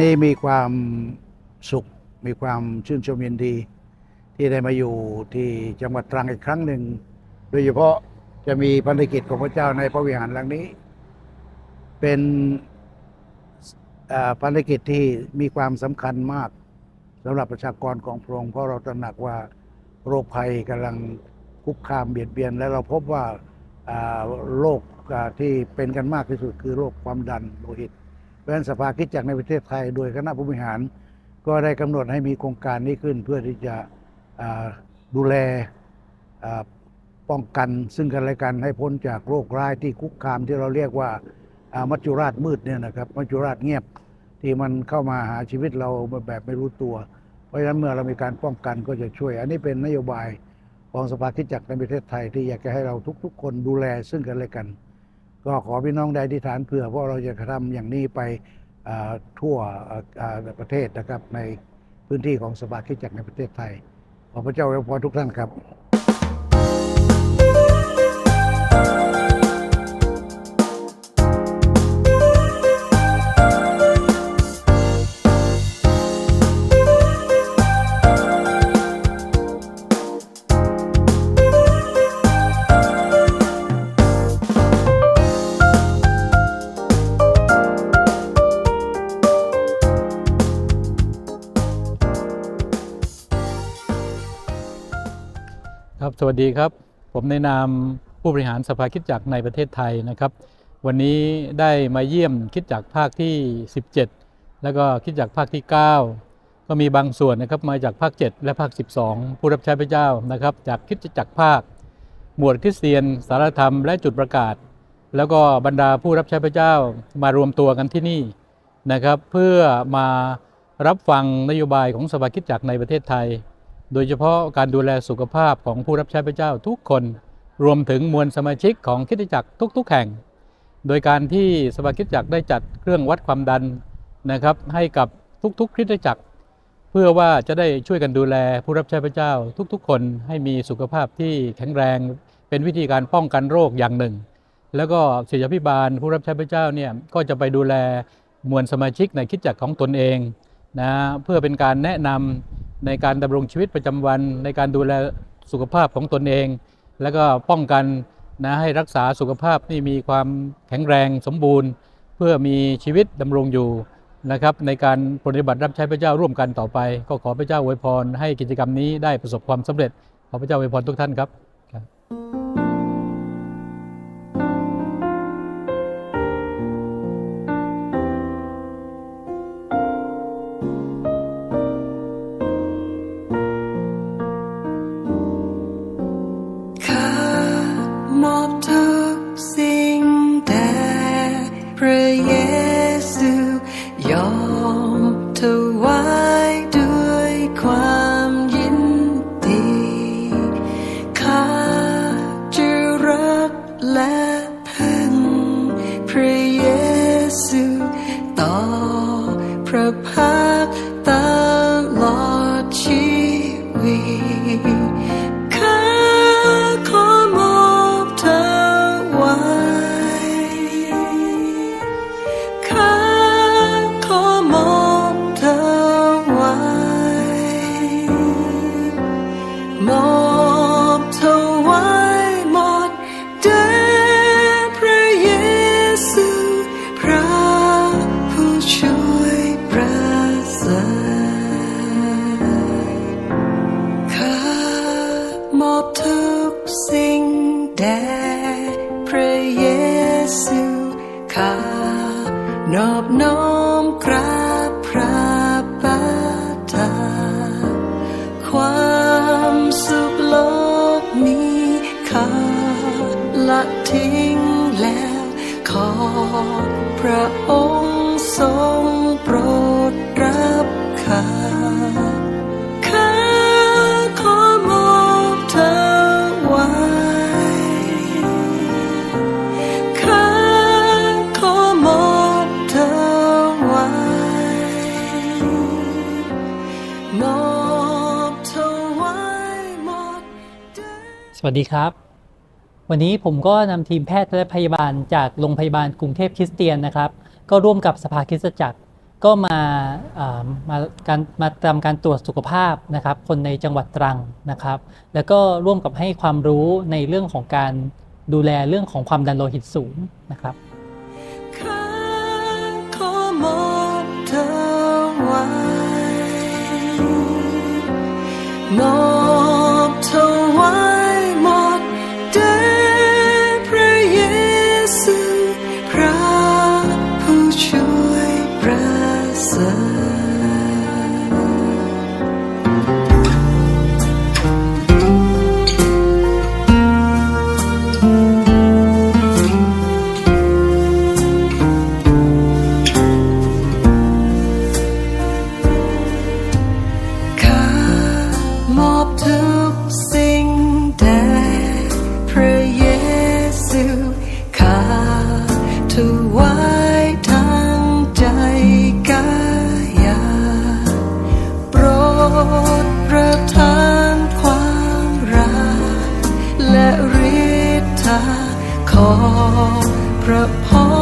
นี้มีความสุข มีความชื่นชมยินดี ที่ได้มาอยู่ที่จังหวัดตรังอีกครั้งหนึ่ง โดยเฉพาะจะมีภารกิจของพระเจ้าในพระวิหารหลังนี้ เป็นอ่าภารกิจที่มีความสำคัญมากสำหรับประชากรของพระองค์เพราะเราตระหนักว่าโรคภัยกำลังคุกคามเบียดเบียน และเราพบว่าโรคที่เป็นกันมากที่สุดคือโรคความดันโลหิต ราะฉะนั้นสภาคิดจักในประเทศไทย โดยคณะผู้บริหาร ก็ได้กำหนดให้มีโครงการนี้ขึ้น เพื่อที่จะดูแลป้องกันซึ่งกันและกันให้พ้นจากโรคร้ายที่คุกคามที่เราเรียกว่ามัจจุราชมืดเนี่ยนะครับมัจจุราชเงียบที่มันเข้ามาหาชีวิตเราแบบไม่รู้ตัว เพราะฉะนั้นเมื่อเรามีการป้องกันก็จะช่วย อันนี้เป็นนโยบายของสภาคิดจักในประเทศไทยที่อยากจะให้เราทุกๆ คนดูแลซึ่งกันและกัน ก็ขอพี่น้องได้ที่ฐานเผื่อเพราะเราจะทำอย่างนี้ไปทั่วประเทศนะครับในพื้นที่ของสภาคิดจักรในประเทศไทย ขอพระเจ้าอวยพรทุกท่านครับ ครับสวัสดีครับ ผมในนามผู้บริหารสภาคิดจักในประเทศไทยนะครับ วันนี้ได้มาเยี่ยมคิดจักภาคที่ 17 แล้วก็คิดจักภาคที่ 9 ก็มีบางส่วนนะครับมาจากภาค 7 และภาค 12 ผู้รับใช้พระเจ้านะครับ จากคิดจักภาค หมวดคริสเตียน สารธรรม และจุดประกาศ แล้วก็บรรดาผู้รับใช้พระเจ้ามารวมตัวกันที่นี่นะครับ เพื่อมารับฟังนโยบายของสภาคิดจักในประเทศไทย โดยเฉพาะการดูแลสุขภาพของผู้รับใช้พระเจ้าทุกคน รวมถึงมวลสมาชิกของคริสตจักรทุก ๆ แห่ง โดยการที่สภาคริสตจักรได้จัดเครื่องวัดความดันนะครับ ให้กับทุกๆคริสตจักร เพื่อว่าจะได้ช่วยกันดูแลผู้รับใช้พระเจ้าทุกๆ คนให้มีสุขภาพที่แข็งแรง เป็นวิธีการป้องกันโรคอย่างหนึ่ง แล้วก็ศิษยาพิบาลผู้รับใช้พระเจ้าเนี่ยก็จะไปดูแลมวลสมาชิกในคริสตจักรของตนเอง นะเพื่อเป็นการแนะนำในการดำรงชีวิตประจำวัน ในการดูแลสุขภาพของตนเอง แล้วก็ป้องกันนะให้รักษาสุขภาพที่มีความแข็งแรงสมบูรณ์ เพื่อมีชีวิตดำรงอยู่นะครับในการปฏิบัติรับใช้พระเจ้าร่วมกันต่อไป ก็ขอพระเจ้าอวยพรให้กิจกรรมนี้ได้ประสบความสำเร็จขอพระเจ้าอวยพรทุกท่านครับ ละทิ้งแล้ว ขอพระองค์ทรงโปรดรับข้าข้าขอมอบเธอไว้ข้าขอมอบเธอไว้มอบเธอไว้หมดสวัสดีครับ วันนี้ผมก็นำทีมแพทย์และพยาบาลจากโรงพยาบาลกรุงเทพคริสเตียนนะครับ ก็ร่วมกับสภาคริสตจักรก็มาามาการมาทำการตรวจสุขภาพนะครับ คนในจังหวัดตรังนะครับ แล้วก็ร่วมกับให้ความรู้ในเรื่องของการดูแลเรื่องของความดันโลหิตสูงนะครับาขอพระพร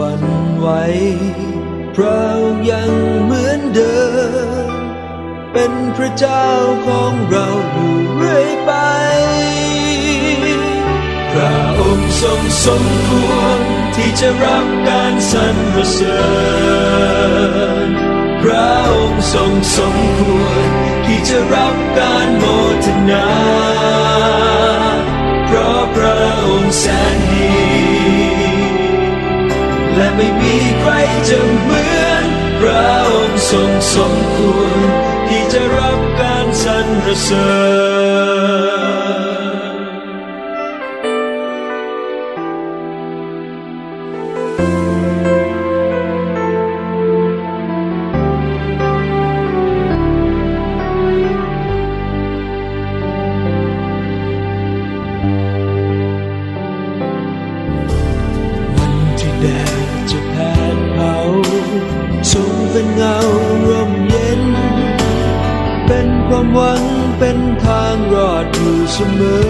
วันไหวพระองค์ยังเหมือนเดิม เป็นพระเจ้าของเราอยู่เรื่อยไป พระองค์ทรงสมควรที่จะรับการสรรเสริญ พระองค์ทรงสมควรที่จะรับการโมทนา ไม่มีใครจะเหมือนพระองค์ทรงสมควรที่จะรับการสรรเสริญ สมอ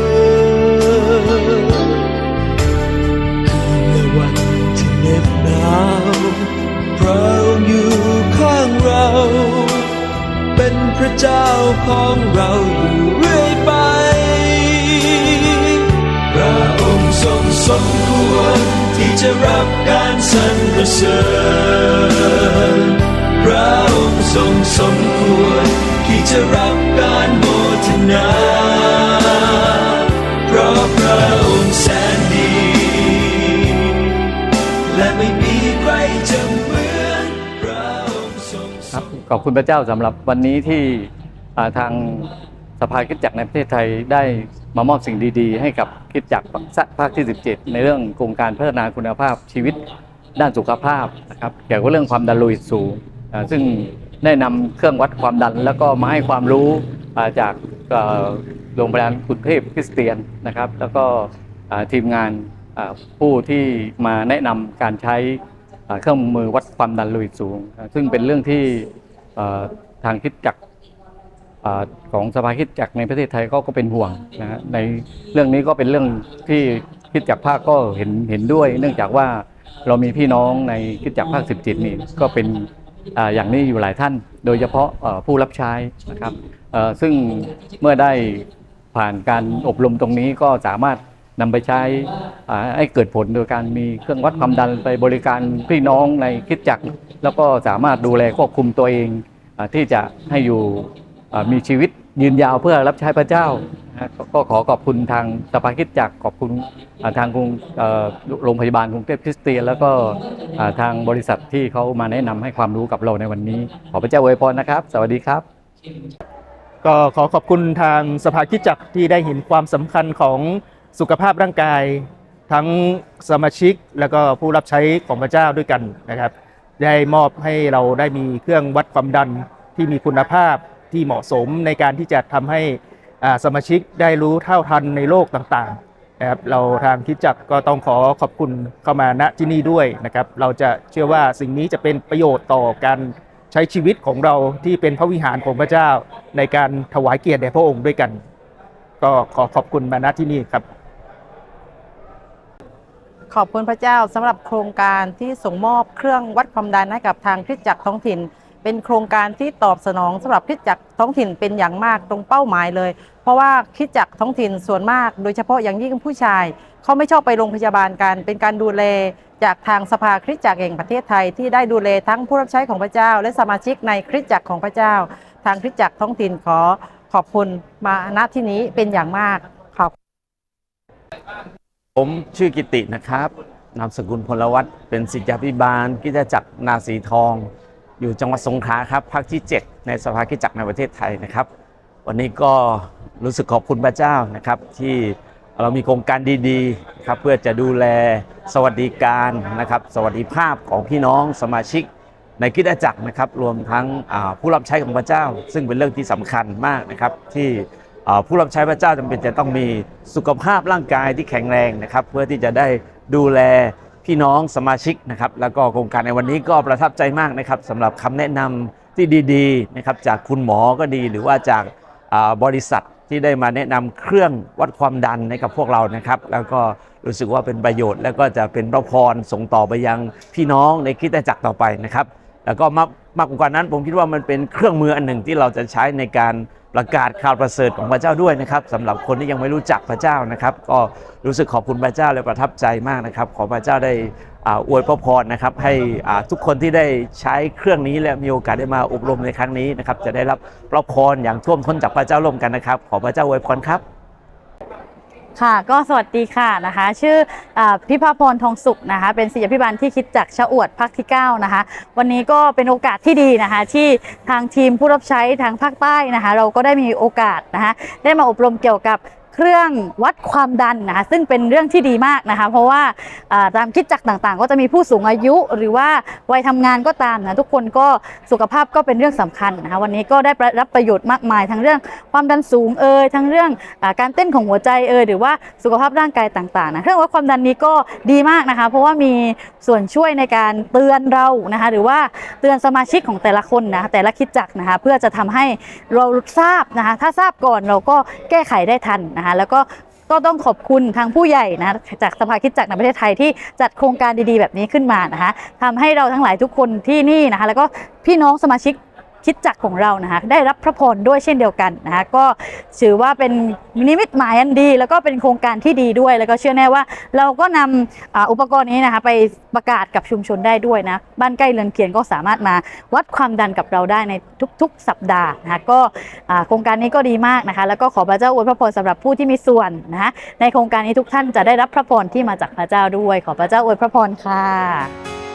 คืนและวันที่เหน็บหนาวพระองค์อยู่ข้างเรา เป็นพระเจ้าของเราอยู่เรื่อยไปพระองค์ทรงสมควรที่จะรับการสรรเสริญพระองค์ทรงสมควรที่จะรับการโมทนา ราะพระองค์แสนดี และไม่มีใครจะเหมือนพระองค์ทรงครับขอบคุณพระเจ้าสำหรับวันนี้ที่อ่าทางสภาคิดจักรในประเทศไทยได้มามอบสิ่งดีๆ ให้กับคิดจักรภาคที่ 17 ในเรื่องโครงการพัฒนาคุณภาพชีวิตด้านสุขภาพนะครับเกี่ยวกับเรื่องความดันโลหิตสูงอ่าซึ่งได้นำเครื่องวัดความดัน แล้วก็มาให้ความรู้อ่าจากเอ่อ โรงพยาบาลกรุงเทพคริสเตียนนะครับ แล้วก็ทีมงานผู้ที่มาแนะนำการใช้เครื่องมือวัดความดันโลหิตสูง ซึ่งเป็นเรื่องที่ทางคิดจักรของสภาคิดจักรในประเทศไทยก็ก็เป็นห่วงนะฮะในเรื่องนี้ก็เป็นเรื่องที่คิดจักรภาคก็เห็นเห็นด้วย เนื่องจากว่าเรามีพี่น้องในคิดจักรภาค17นี่ก็เป็นอย่างนี้อยู่หลายท่าน โดยเฉพาะผู้รับใช้นะครับซึ่งเมื่อได้ ผ่านการอบรมตรงนี้ก็สามารถนำไปใช้ให้เกิดผลโดยการมีเครื่องวัดความดันไปบริการพี่น้องในคิดจักร แล้วก็สามารถดูแลควบคุมตัวเองอที่จะให้อยู่มีชีวิตยืนยาวเพื่อรับใช้พระเจ้า ก็ขอขอบคุณทางสภาคิดจักรขอบคุณทางกรุงโรงพยาบาลกรุงเทพคริสเตียน แล้วก็ทางบริษัทที่เขามาแนะนำให้ความรู้กับเราในวันนี้ ขอพระเจ้าอวยพรนะครับ สวัสดีครับ ก็ขอขอบคุณทางสภาคิดจักรที่ได้เห็นความสำคัญของสุขภาพร่างกาย ทั้งสมาชิกแล้วก็ผู้รับใช้ของพระเจ้าด้วยกันนะครับ ได้มอบให้เราได้มีเครื่องวัดความดันที่มีคุณภาพที่เหมาะสมในการที่จะทำให้สมาชิกได้รู้เท่าทันในโลกต่างๆนะครับเราทางคิดจักก็ต้องขอขอบคุณเข้ามาณที่นี่ด้วยนะครับ เราจะเชื่อว่าสิ่งนี้จะเป็นประโยชน์ต่อการ ใช้ชีวิตของเราที่เป็นพระวิหารของพระเจ้า ในการถวายเกียรติแด่พระองค์ด้วยกัน ก็ขอขอบคุณมาณที่นี่ครับ ขอบคุณพระเจ้าสำหรับโครงการที่ส่งมอบเครื่องวัดความดันให้กับทางคริสตจักรท้องถิ่น เป็นโครงการที่ตอบสนองสำหรับคริสตจักรท้องถิ่นเป็นอย่างมากตรงเป้าหมายเลย เพราะว่าคริสตจักรท้องถิ่นส่วนมาก โดยเฉพาะอย่างยิ่งผู้ชาย เขาไม่ชอบไปโรงพยาบาลกันเป็นการดูแล จากทางสภาคริสตจักรแห่งประเทศไทยที่ได้ดูแลทั้งผู้รับใช้ของพระเจ้า และสมาชิกในคริสตจักรของพระเจ้า ทางคริสตจักรท้องถิ่นขอขอบคุณมาณที่นี้เป็นอย่างมากขอบผมชื่อกิตินะครับ นามสกุลพลวัตเป็นศิษยาภิบาลกิจจักรนาสีทอง อยู่จังหวัดสงขลาครับภาคที่ 7 ในสภากิจจักรในประเทศไทยนะครับ วันนี้ก็รู้สึกขอบคุณพระเจ้านะครับที่ เรามีโครงการดีๆครับเพื่อจะดูแลสวัสดิการนะครับ สวัสดิภาพของพี่น้องสมาชิกในคิดจักรนะครับ รวมทั้งผู้รับใช้ของพระเจ้า ซึ่งเป็นเรื่องที่สำคัญมากนะครับที่ผู้รับใช้พระเจ้าจำเป็นจะต้องมีสุขภาพร่างกายที่แข็งแรงนะครับ เพื่อที่จะได้ดูแลพี่น้องสมาชิกนะครับแล้วก็โครงการในวันนี้ก็ประทับใจมากนะครับสำหรับคำแนะนำที่ดีๆนะครับจากคุณหมอก็ดีหรือว่าจากบริษัท ที่ได้มาแนะนำเครื่องวัดความดันให้กับพวกเรานะครับ แล้วก็รู้สึกว่าเป็นประโยชน์ แล้วก็จะเป็นพระพรส่งต่อไปยังพี่น้องในคิดจักรต่อไปนะครับ แล้วก็มากมากกว่านั้น ผมคิดว่ามันเป็นเครื่องมืออันหนึ่งที่เราจะใช้ในการประกาศข่าวประเสริฐของพระเจ้าด้วยนะครับสำหรับคนที่ยังไม่รู้จักพระเจ้านะครับ ก็รู้สึกขอบคุณพระเจ้าและประทับใจมากนะครับ ขอพระเจ้าได้ อวยพระพรนะครับให้ทุกคนที่ได้ใช้เครื่องนี้และมีโอกาสได้มาอบรมในครั้งนี้นะครับจะได้รับพระพรอย่างท่วมท้นจากพระเจ้าร่วมกันนะครับ ขอพระเจ้าอวยพรครับค่ะก็สวัสดีค่ะนะคะ ชื่ออพิพาพรทองสุขนะคะ เป็นศิษยพิบาลที่คิดจากชะอวดภาคที่9นะคะ วันนี้ก็เป็นโอกาสที่ดีนะคะ ที่ทางทีมผู้รับใช้ทางภาคใต้นะคะ เราก็ได้มีโอกาสนะคะ ได้มาอบรมเกี่ยวกับ เครื่องวัดความดันนะคะซึ่งเป็นเรื่องที่ดีมากนะคะ เพราะว่าตามคิดจักรต่างๆ ก็จะมีผู้สูงอายุหรือว่าวัยทำงานก็ตามนะทุกคนก็สุขภาพก็เป็นเรื่องสำคัญนะคะวันนี้ก็ได้รับประโยชน์มากมาย ทั้งเรื่องความดันสูงเอ่ยทั้งเรื่องอการเต้นของหัวใจเอ่ยหรือว่าสุขภาพร่างกายต่างๆนะเครื่องวัดความดันนี้ก็ดีมากนะคะ เพราะว่ามีส่วนช่วยในการเตือนเรานะคะหรือว่าเตือนสมาชิกของแต่ละคนนะแต่ละคิดจักรนะคะเพื่อจะทำให้เราทราบนะคะถ้าทราบก่อนเราก็แก้ไขได้ทันนะคะแล้วก็ก็ต้องขอบคุณทางผู้ใหญ่นะจากสภาคิดจักรในประเทศไทยที่จัดโครงการดีๆ แบบนี้ขึ้นมานะคะทำให้เราทั้งหลายทุกคนที่นี่นะคะ แล้วก็พี่น้องสมาชิก คิดจักของเรานะคะได้รับพระพรด้วยเช่นเดียวกันนะคะก็ถือว่าเป็นนิมิตหมายอันดี แล้วก็เป็นโครงการที่ดีด้วย แล้วก็เชื่อแน่ว่า เราก็นำอาอุปกรณ์นี้นะคะไปประกาศกับชุมชนได้ด้วยนะบ้านใกล้เรือนเคียงก็สามารถมาวัดความดันกับเราได้ในทุกๆ สัปดาห์นะคะก็โครงการนี้ก็ดีมากนะคะแล้วก็ขอพระเจ้าอวยพระพรสำหรับผู้ที่มีส่วนนะคะในโครงการนี้ทุกท่านจะได้รับพระพรที่มาจากพระเจ้าด้วย ขอพระเจ้าอวยพระพรค่ะ